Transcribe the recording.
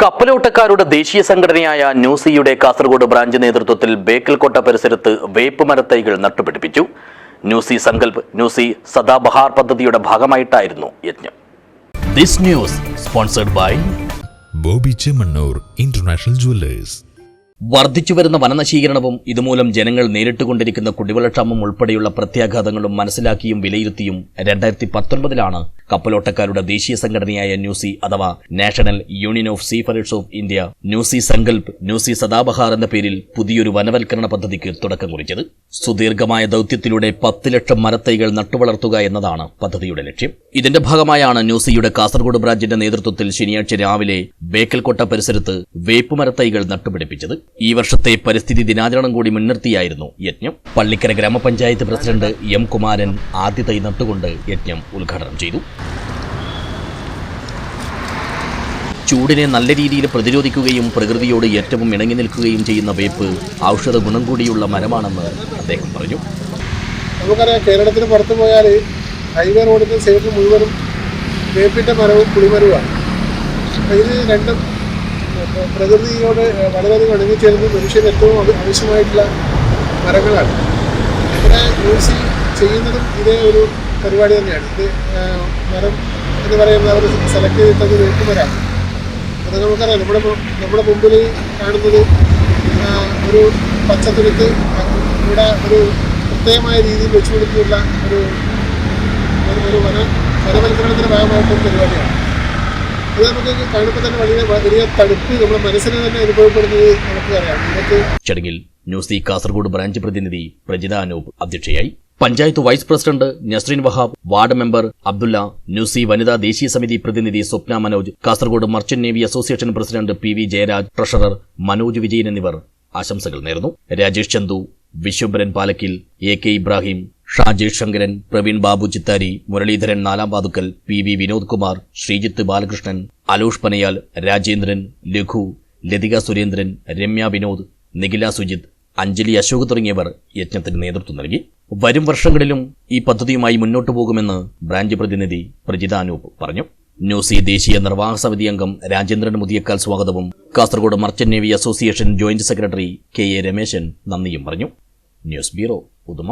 കപ്പലോട്ടക്കാരുടെ ദേശീയ സംഘടനയായ ന്യൂസിയുടെ കാസർഗോഡ് ബ്രാഞ്ച് നേതൃത്വത്തിൽ ബേക്കൽകോട്ട പരിസരത്ത് വേപ്പ് മരത്തൈകൾ നട്ടുപിടിപ്പിച്ചു. ന്യൂസി സങ്കൽപ് ന്യൂസി സദാബഹാർ പദ്ധതിയുടെ ഭാഗമായിട്ടായിരുന്നു യജ്ഞം. This news sponsored by Bobby Chemmanur international jewellers. വർദ്ധിച്ചുവരുന്ന വനനശീകരണവും ഇതുമൂലം ജനങ്ങൾ നേരിട്ടുകൊണ്ടിരിക്കുന്ന കുടിവെള്ളക്ഷാമം ഉൾപ്പെടെയുള്ള പ്രത്യാഘാതങ്ങളും മനസ്സിലാക്കിയും വിലയിരുത്തിയും രണ്ടായിരത്തി പത്തൊൻപതിലാണ് കപ്പലോട്ടക്കാരുടെ ദേശീയ സംഘടനയായ ന്യൂസി അഥവാ national union of seafarers of India NUSI Sankalp NUSI Sadabahar എന്ന പേരിൽ പുതിയൊരു വനവൽക്കരണ പദ്ധതിക്ക് തുടക്കം കുറിച്ചത്. സുദീർഘമായ ദൌത്യത്തിലൂടെ പത്ത് ലക്ഷം മരത്തൈകൾ നട്ടുവളർത്തുക എന്നതാണ് പദ്ധതിയുടെ ലക്ഷ്യം. ഇതിന്റെ ഭാഗമായാണ് ന്യൂസിയുടെ കാസർഗോഡ് ബ്രാഞ്ചിന്റെ നേതൃത്വത്തിൽ ശനിയാഴ്ച രാവിലെ ബേക്കൽകോട്ട പരിസരത്ത് വേപ്പുമരത്തൈകൾ നട്ടുപിടിപ്പിച്ചത്. ഈ വർഷത്തെ പരിസ്ഥിതി ദിനാചരണം കൂടി മുൻനിർത്തിയായിരുന്നു യജ്ഞം. പള്ളിക്കര ഗ്രാമപഞ്ചായത്ത് പ്രസിഡന്റ് എം കുമാരൻ ആദ്യ തൈ നട്ടുകൊണ്ട് യജ്ഞം ഉദ്ഘാടനം ചെയ്തു. ചൂടിനെ നല്ല രീതിയിൽ പ്രതിരോധിക്കുകയും പ്രകൃതിയോട് ഏറ്റവും ഇണങ്ങി നിൽക്കുകയും ചെയ്യുന്ന വേപ്പ് ഔഷധ ഗുണം കൂടിയുള്ള മരമാണെന്ന് അദ്ദേഹം പറഞ്ഞു. നമുക്കറിയാം കേരളത്തിന് പുറത്ത് പോയാൽ ഹൈവേ റോഡിന്റെ സൈഡിൽ മുഴുവനും വേപ്പിന്റെ മരവും പുളിമരവുമാണ് ഇത് രണ്ടും പ്രകൃതിയോട് വളരെയധികം ഇണങ്ങിച്ചേരുന്ന മനുഷ്യന് ഏറ്റവും ആവ- ആവശ്യമായിട്ടുള്ള മരങ്ങളാണ്. ഇവിടെ യൂസ് ചെയ്യുന്നതും ഇതേ ഒരു പരിപാടി തന്നെയാണ്. ഇത് മരം എന്ന് പറയുന്നത് അവർ സെലക്ട് ചെയ്തിട്ടത് വേപ്പ് വീട്ടുമരാണ് അത് നമുക്കറിയാം. നമ്മുടെ നമ്മുടെ മുമ്പിൽ കാണുന്നത് ഒരു പച്ചത്തുരുത്ത് ഇവിടെ ഒരു പ്രത്യേകമായ രീതിയിൽ വെച്ചു കൊടുത്തിട്ടുള്ള ഒരു ഒരു- വന വനവൽക്കരണത്തിന്റെ ഭാഗമായിട്ടൊരു പരിപാടിയാണ്. അത് നമുക്ക് കാണുമ്പോൾ തന്നെ വലിയ വലിയ തണുപ്പ് നമ്മുടെ മനസ്സിന് തന്നെ അനുഭവപ്പെടുന്നത് നമുക്ക് ചടങ്ങിൽ ന്യൂസി കാസർഗോഡ് ബ്രാഞ്ച് പ്രതിനിധി പ്രജിത അനൂപ് അധ്യക്ഷയായി. Panchayat vice president Nasreen Wahab ward member Abdulla NUSI വനിതാ ദേശീയ സമിതി പ്രതിനിധി Swapna Manoj Kasaragod merchant navy association president P V Jayaraj treasurer Manoj Vijayan എന്നിവർ ആശംസകൾ നേർന്നു. രാജേഷ് ചന്തു വിശ്വംബരൻ പാലക്കിൽ എ കെ ഇബ്രാഹിം ഷാജേഷ് ശങ്കരൻ പ്രവീൺ ബാബു ചിത്താരി മുരളീധരൻ നാലാം പാതുക്കൽ പി വി വിനോദ് കുമാർ ശ്രീജിത്ത് ബാലകൃഷ്ണൻ അലോഷ് പനയാൽ രാജേന്ദ്രൻ ലഘു ലതിക സുരേന്ദ്രൻ രമ്യ വിനോദ് നിഖില സുജിത് അഞ്ജലി അശോക് തുടങ്ങിയവർ യജ്ഞത്തിന് നേതൃത്വം നൽകി. വരും വർഷങ്ങളിലും ഈ പദ്ധതിയുമായി മുന്നോട്ടു പോകുമെന്ന് ബ്രാഞ്ച് പ്രതിനിധി പ്രജിത അനൂപ് പറഞ്ഞു. ന്യൂസി ദേശീയ നിർവാഹക സമിതി അംഗം രാജേന്ദ്രൻ മുതിയക്കാൽ സ്വാഗതവും. Kasaragod merchant navy association joint secretary K A Rameshan നന്ദിയും പറഞ്ഞു. News bureau Uduma